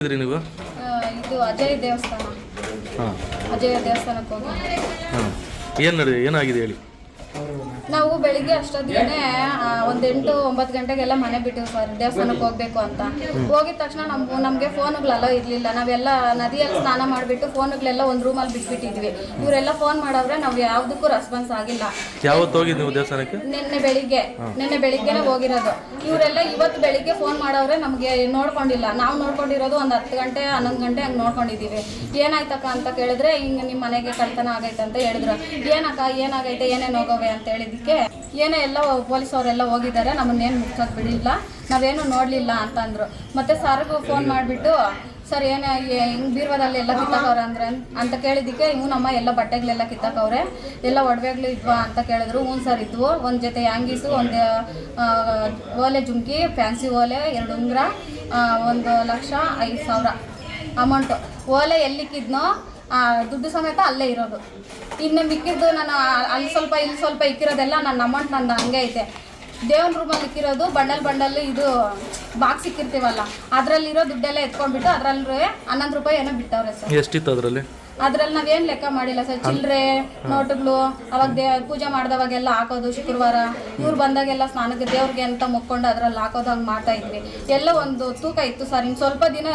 ಇದ್ರಿ ನೀವು? ಇದು ಅಜಯ್ ದೇವಸ್ಥಾನ. ಹಾಂ. ಅಜಯ ದೇವಸ್ಥಾನಕ್ಕೆ ಹೋಗಿ. ಹಾಂ. ಏನು ನಡಿ ಏನಾಗಿದೆ ಹೇಳಿ? ನಾವು ಬೆಳಿಗ್ಗೆ ಅಷ್ಟೊತ್ತಿಗೆ ಒಂದು ಎಂಟು ಒಂಬತ್ತು ಗಂಟೆಗೆಲ್ಲ ಮನೆ ಬಿಟ್ಟಿವಿ ಸರ್ ದೇವಸ್ಥಾನಕ್ಕೆ ಹೋಗ್ಬೇಕು ಅಂತ. ಹೋಗಿದ ತಕ್ಷಣ ನಮ್ ನಮಗೆ ಫೋನುಗಳೆಲ್ಲ ಇರ್ಲಿಲ್ಲ. ನಾವೆಲ್ಲ ನದಿಯಲ್ಲಿ ಸ್ನಾನ ಮಾಡಿಬಿಟ್ಟು ಫೋನುಗಳೆಲ್ಲ ಒಂದು ರೂಮಲ್ಲಿ ಬಿಟ್ಬಿಟ್ಟಿದ್ವಿ. ಇವರೆಲ್ಲ ಫೋನ್ ಮಾಡವ್ರೆ ನಾವು ಯಾವುದಕ್ಕೂ ರೆಸ್ಪಾನ್ಸ್ ಆಗಿಲ್ಲ. ಯಾವತ್ತು ಹೋಗಿದ್ದು ನೀವು ದೇವಸ್ಥಾನಕ್ಕೆ? ನಿನ್ನೆ ಬೆಳಿಗ್ಗೆ ನಿನ್ನೆ ಬೆಳಿಗ್ಗೆನೆ ಹೋಗಿರೋದು. ಇವರೆಲ್ಲ ಇವತ್ತು ಬೆಳಿಗ್ಗೆ ಫೋನ್ ಮಾಡವ್ರೆ ನಮಗೆ ನೋಡ್ಕೊಂಡಿಲ್ಲ. ನಾವು ನೋಡ್ಕೊಂಡಿರೋದು ಒಂದು ಹತ್ತು ಗಂಟೆ ಹನ್ನೊಂದು ಗಂಟೆ ಹಂಗೆ ನೋಡ್ಕೊಂಡಿದ್ದೀವಿ ಏನಾಯ್ತಕ್ಕ ಅಂತ ಕೇಳಿದ್ರೆ ಹಿಂಗೆ ನಿಮ್ಮ ಮನೆಗೆ ಕಳ್ತನ ಆಗೈತೆ ಅಂತ ಹೇಳಿದ್ರು. ಏನಕ್ಕ ಏನಾಗೈತೆ ಏನೇನು ಹೋಗೋವೆ ಅಂತ ಹೇಳಿದ್ದಕ್ಕೆ ಏನೇ ಎಲ್ಲ ಪೊಲೀಸ್ ಅವರೆಲ್ಲ ಹೋಗಿದ್ದಾರೆ, ನಮ್ಮನ್ನೇನು ಮುಚ್ಚೋದು ಬಿಡಿಲ್ಲ, ನಾವೇನು ನೋಡಲಿಲ್ಲ ಅಂತಂದ್ರು. ಮತ್ತೆ ಸಾರಿಗೂ ಫೋನ್ ಮಾಡಿಬಿಟ್ಟು, ಸರ್, ಏನು ಹಿಂಗೆ ಬೀರ್ವದಲ್ಲಿ ಎಲ್ಲ ಕಿತ್ತಾಕವ್ರೆ ಅಂದ್ರೆ? ಅಂತ ಕೇಳಿದ್ದಕ್ಕೆ, ಇವು ನಮ್ಮ ಎಲ್ಲ ಬಟ್ಟೆಗಳೆಲ್ಲ ಕಿತ್ತಾಕವ್ರೆ. ಎಲ್ಲ ಒಡವೆಗಳು ಇದ್ವಾ? ಅಂತ ಕೇಳಿದ್ರು. ಹ್ಞೂ ಸರ್, ಇದ್ವು. ಒಂದು ಜೊತೆ ಯಾಂಗೀಸು ಒಂದು ಓಲೆ ಜುಮ್ಕಿ, ಫ್ಯಾನ್ಸಿ ಓಲೆ, ಎರಡು ಉಂಗುರ ಒಂದು ಲಕ್ಷ ಐದು ಸಾವಿರ ಅಮೌಂಟು. ಓಲೆ ಎಲ್ಲಿಕ್ಕಿದ್ನೋ ದುಡ್ಡು ಸಮೇತ ಅಲ್ಲೇ ಇರೋದು. ಇನ್ನು ಮಿಕ್ಕಿದ್ದು ನಾನು ಅಲ್ಲಿ ಸ್ವಲ್ಪ ಇಲ್ಲಿ ಸ್ವಲ್ಪ ಇಕ್ಕಿರೋದೆಲ್ಲ ನನ್ನ ಅಮೌಂಟ್ ನಂದು ಹಂಗೆ ಐತೆ. ದೇವನ ರೂಮಲ್ಲಿ ಇಕ್ಕಿರೋದು ಬಂಡಲ್ ಬಂಡಲ್ ಇದು ಬಾಕ್ಸ್ ಇಕ್ಕಿರ್ತೀವಲ್ಲ ಅದರಲ್ಲಿರೋ ದುಡ್ಡೆಲ್ಲ ಎತ್ಕೊಂಡ್ಬಿಟ್ಟು ಅದರಲ್ಲಿ ಹನ್ನೊಂದು ರೂಪಾಯಿ ಏನೋ ಬಿಟ್ಟವ್ರೆ ಸರ್. ಎಷ್ಟಿತ್ತು ಅದರಲ್ಲಿ? ಅದ್ರಲ್ಲಿ ನಾವೇನು ಲೆಕ್ಕ ಮಾಡಿಲ್ಲ ಸರ್. ಚಿಲ್ಲರೆ ನೋಟುಗಳು ಅವಾಗ ದೇ ಪೂಜೆ ಮಾಡಿದವಾಗೆಲ್ಲ ಹಾಕೋದು ಶುಕ್ರವಾರ. ಇವ್ರು ಬಂದಾಗೆಲ್ಲ ಸ್ನಾನಕ್ಕೆ ದೇವ್ರಿಗೆ ಅಂತ ಮುಕ್ಕೊಂಡು ಅದ್ರಲ್ಲಿ ಹಾಕೋದು ಹಂಗೆ ಮಾಡ್ತಾ ಇದ್ವಿ. ಎಲ್ಲ ಒಂದು ತೂಕ ಇತ್ತು ಸರ್. ಇನ್ನು ಸ್ವಲ್ಪ ದಿನ